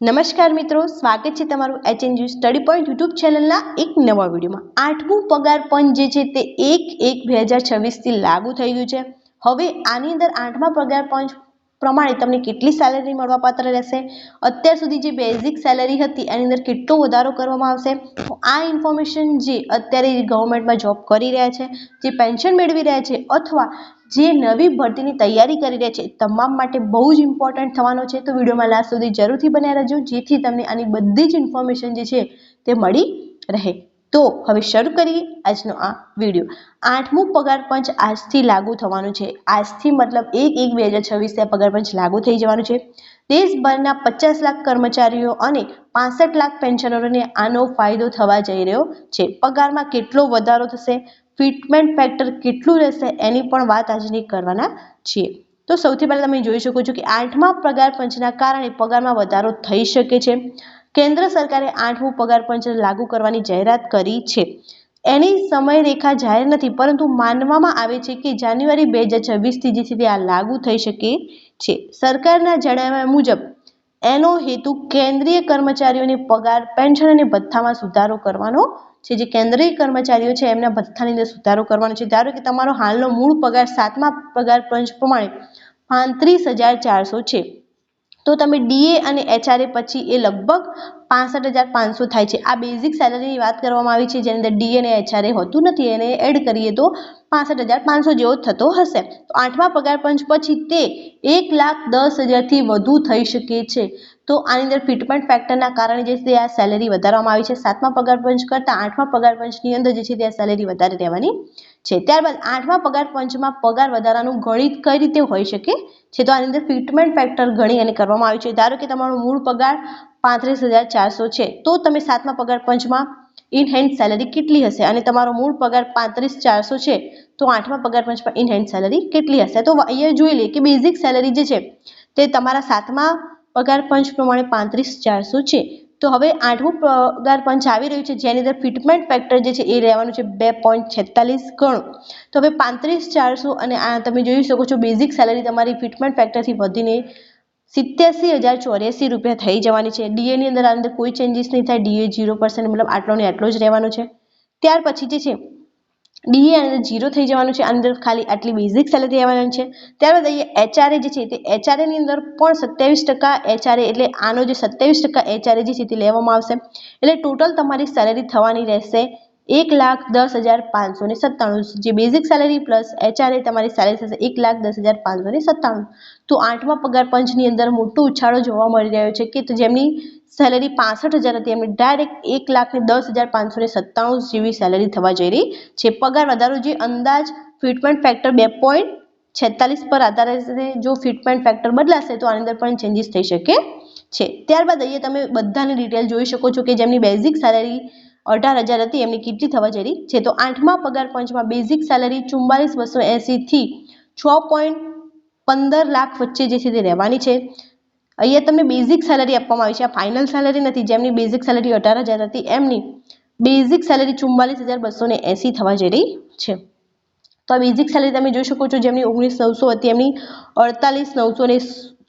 નમસ્કાર મિત્રો, સ્વાગત છે તમારું H HNG study point YouTube ચેનલના એક નવા વિડીયોમાં આઠમું પગાર પંચ જે છે તે એક એક બે હજાર છવ્વીસથી લાગુ થઈ ગયું છે. હવે આની અંદર આઠમા પગાર પંચ પ્રમાણે તમને કેટલી સેલેરી મળવાપાત્ર રહેશે? અત્યાર સુધી જે બેઝિક સેલેરી હતી એની અંદર કેટલો વધારો કરવામાં આવશે? આ ઇન્ફોર્મેશન જે અત્યારે ગવર્મેન્ટમાં જોબ કરી રહ્યા છે, જે પેન્શન મેળવી રહ્યા છે અથવા જે નવી ભરતીની તૈયારી કરી રહ્યા છે તમામ માટે બહુ જ ઇમ્પોર્ટન્ટ થવાનો છે. તો વિડીયોમાં લાસ્ટ સુધી જરૂરથી બન્યા રહેજો, જેથી તમને આની બધી જ ઇન્ફોર્મેશન જે છે તે મળી રહે. તો હવે શરૂ કરીએ આજનો આ વીડિયો. આઠમું પગાર પંચ આજથી લાગુ થવાનું છે. આજથી મતલબ એક એક બે હજાર છવ્વીસથી પગાર પંચ લાગુ થઈ જવાનું છે. દેશભરના પચાસ લાખ કર્મચારીઓ અને પાસઠ લાખ પેન્શનરોને આનો ફાયદો થવા જઈ રહ્યો છે. પગારમાં કેટલો વધારો થશે? ફિટમેન્ટ ફેક્ટર કેટલું રહેશે એની પણ વાત આજની કરવાના છીએ. તો સૌથી પહેલાં તમે જોઈ શકો છો કે આઠમા પગાર પંચના કારણે પગારમાં વધારો થઈ શકે છે. કેન્દ્ર સરકારે આઠમું પગાર પંચ લાગુ કરવાની જાહેરાત કરી છે. એની સમયરેખા જાહેર નથી, પરંતુ માનવામાં આવે છે કે જાન્યુઆરી બે હજાર છવ્વીસથી જે છે આ લાગુ થઈ શકે છે. સરકારના જણાવ્યા મુજબ, એનો હેતુ કેન્દ્રીય કર્મચારીઓને પગાર, પેન્શન અને ભથ્થામાં સુધારો કરવાનો છે જે કેન્દ્રીય કર્મચારીઓ છે, એમના ભથ્થાની અંદર સુધારો કરવાનો છે. ધારો કે તમારો હાલનો મૂળ પગાર સાતમા પગાર પંચ પ્રમાણે પાંત્રીસ હજાર ચારસો છે. તો તમે ડીએ અને એચઆરએ પછી એ લગભગ પાસઠ હજાર પાંચસો થાય છે. આ બેઝિક સેલરીની વાત કરવામાં આવી છે, જેની અંદર ડીએનએ અને એચઆરએ હોતું નથી, એને એડ કરીએ તો પાસઠ હજાર પાંચસો જેવો થતો હશે. તો આઠમા પગાર પંચ પછી તે એક લાખ દસ હજારથી વધુ થઈ શકે છે. તો આની અંદર ફિટમેન્ટ ફેક્ટરના કારણે જે છે આ સેલેરી વધારવામાં આવી છે. સાતમા પગાર પંચ કરતાં આઠમા પગાર પંચની અંદર જે છે તે સેલેરી વધારે રહેવાની છે. ત્યારબાદ આઠમા પગાર પંચમાં પગાર વધારાનું ગણિત કઈ રીતે હોઈ શકે છે? તો આની અંદર ફિટમેન્ટ ફેક્ટર ગણી અને કરવામાં આવ્યું છે. ધારો કે તમારો મૂળ પગાર પાંત્રીસ હજાર ચારસો છે. તો તમે સાતમા પગાર પંચમાં ઇન હેન્ડ સેલરી કેટલી હશે? અને તમારો મૂળ પગાર પાંત્રીસ ચારસો છે. તો આઠમા પગાર પંચમાં ઇન હેન્ડ સેલરી કેટલી હશે? તો અહીંયા જોઈ લઈએ કે બેઝિક સેલરી જે છે, તે તમારા સાતમા પગાર પંચ પ્રમાણે પાંત્રીસ ચારસો છે. તો હવે આઠમું પગાર પંચ આવી રહ્યું છે, જેની અંદર ફિટમેન્ટ ફેક્ટર જે છે, એ રહેવાનું છે બે પોઈન્ટ છેતાલીસ ગણું. તો હવે પાંત્રીસ ચારસો અને આ તમે જોઈ શકો છો બેઝિક સેલરી તમારી ફિટમેન્ટ ફેક્ટરથી વધીને સિત્યાસી હજાર ચોર્યાસી રૂપિયા થઈ જવાની છે. ડીએની અંદર આ અંદર કોઈ ચેન્જીસ નહીં થાય. ડીએ ઝીરો પર્સન્ટ મતલબ આટલો ને આટલો જ રહેવાનો છે. ત્યાર પછી જે છે ડીએ અંદર જીરો થઈ જવાનું છે. અંદર ખાલી આટલી બેઝિક સેલેરી આવવાની છે. ત્યારબાદ અહીંયા એચઆરએ જે છે, તે એચઆરએની અંદર પણ સત્યાવીસ ટકા એચઆરએ એટલે આનો જે સત્યાવીસ ટકા એચઆરએ જે છે, તે લેવામાં આવશે. એટલે ટોટલ તમારી સેલેરી થવાની રહેશે એક લાખ દસ હજાર પાંચસો ને સત્તાણું જે બેઝિક સેલેરી પ્લસ એચઆરએ તમારી સેલેરી થશે એક લાખ દસ હજાર પાંચસો ને સત્તાણું. તો આઠમા પગાર પંચની અંદર મોટો ઉછાળો જોવા મળી રહ્યો છે કે જેમની સેલેરી પાસઠ હજાર હતી, એમની ડાયરેક્ટ એક લાખ ને દસ હજાર પાંચસો ને સત્તાણું જેવી સેલેરી થવા જઈ રહી છે. પગાર વધારો જે અંદાજ ફિટમેન્ટ ફેક્ટર બે પોઈન્ટ છેતાલીસ પર આધારે જો ફિટમેન્ટ ફેક્ટર બદલાશે તો આની અંદર પણ ચેન્જીસ થઈ શકે છે. ત્યારબાદ અહીંયા તમે બધાની ડિટેલ જોઈ શકો છો કે જેમની બેઝિક સેલેરી અઢાર હજાર હતી, એમની કીર્તિ થવા જઈ રહી છે. તો આઠમા પગાર પંચમાં બેઝિક સેલેરી ચુમ્બાલીસ બસો એંસીથી છ પોઈન્ટ પંદર લાખ વચ્ચે જે છે તે રહેવાની છે. અહીંયા તમને બેઝિક સેલરી આપવામાં આવી છે. આ ફાઇનલ સેલરી નથી, જેમની બેઝિક સેલેરી અઢાર હજાર હતી, એમની બેઝિક સેલરી ચુમ્માલીસ હજાર બસો ને થવા જઈ રહી છે. તો આ બેઝિક સેલેરી તમે જોઈ શકો છો, જેમની ઓગણીસ નવસો હતી, એમની અડતાલીસ નવસો ને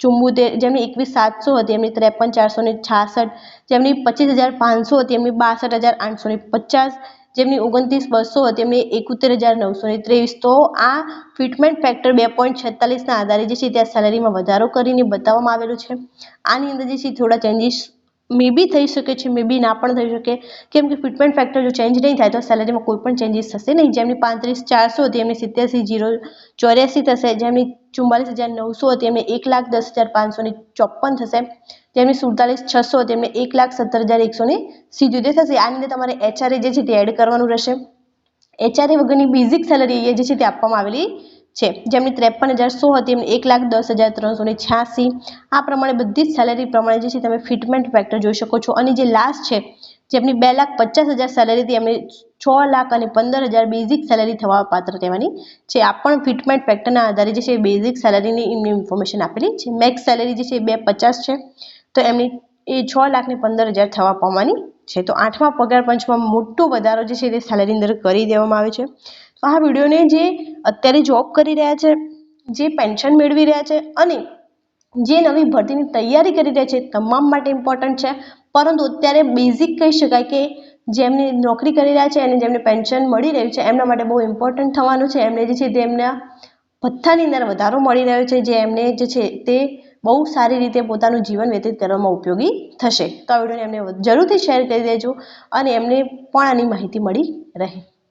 ચુંબોતેર જેમની એકવીસ સાતસો હતી, એમની ત્રેપન ચારસો ને છાસઠ, જેમની પચીસ હજાર પાંચસો હતી, એમની બાસઠ હજાર આઠસો ને પચાસ, જેમની ઓગણત્રીસ બસો હતી, એમની એકોતેર હજાર નવસો ને ત્રેવીસ. તો આ ફિટમેન્ટ ફેક્ટર બે પોઈન્ટ છેતાલીસના આધારે જે છે ત્યાં સેલેરીમાં વધારો કરીને બતાવવામાં આવેલું છે. આની અંદર જે છે થોડા ચેન્જીસ મે બી થઈ શકે છે મે બી ના પણ થઈ શકે. કેમ કે ફિટમેન્ટ ફેક્ટર જો ચેન્જ નહીં થાય તો સેલેરીમાં કોઈ પણ ચેન્જીસ થશે નહીં. જેમની પાંત્રીસ ચારસો હતી, એમની સિત્યાસી જીરો ચોર્યાસી થશે. જેમની ચુમ્માલીસ હજાર નવસો હતી, એમને એક લાખ દસ હજાર પાંચસો ને ચોપન થશે. જેમની સુડતાલીસ છસો હતી, એમને એક લાખ સત્તર હજાર એકસો ને સિત્યોતેર થશે. આની અંદર તમારે એચઆરએ જે છે તે એડ કરવાનું રહેશે. એચઆરએ વગરની બેઝિક સેલરી એ જે છે તે આપવામાં આવેલી છે. જેમની ત્રેપન હજાર સો હતી, એમની એક લાખ દસ હજાર ત્રણસો ને છ્યાસી. આ પ્રમાણે બધી જ સેલેરી પ્રમાણે જે છે તમે ફિટમેન્ટ ફેક્ટર જોઈ શકો છો. અને જે લાસ્ટ છે, જેમની બે લાખ પચાસ હજાર સેલેરીથી એમની છ લાખ અને પંદર હજાર બેઝિક સેલેરી થવા પાત્ર રહેવાની છે. આ પણ ફિટમેન્ટ ફેક્ટરના આધારે જે છે બેઝિક સેલેરીની એમની ઇન્ફોર્મેશન આપેલી છે. મેક્સ સેલેરી જે છે બે પચાસ છે. તો એમની એ છ લાખને પંદર હજાર થવા પામવાની છે. તો આઠમા પગાર પંચમાં મોટો વધારો જે છે તે સેલેરી અંદર કરી દેવામાં આવે છે. તો આ વિડીયોને જે અત્યારે જોબ કરી રહ્યા છે, જે પેન્શન મેળવી રહ્યા છે અને જે નવી ભરતીની તૈયારી કરી રહ્યા છે તમામ માટે ઇમ્પોર્ટન્ટ છે. પરંતુ અત્યારે બેઝિક કહી શકાય કે જેમને નોકરી કરી રહ્યા છે અને જેમને પેન્શન મળી રહ્યું છે, એમના માટે બહુ ઇમ્પોર્ટન્ટ થવાનું છે. એમને જે છે તેમના ભથ્થાની અંદર વધારો મળી રહ્યો છે, જે એમને જે છે તે બહુ સારી રીતે પોતાનું જીવન વ્યતીત કરવામાં ઉપયોગી થશે. તો આ વિડીયોને એમને જરૂરથી શેર કરી દેજો અને એમને પણ આની માહિતી મળી રહે.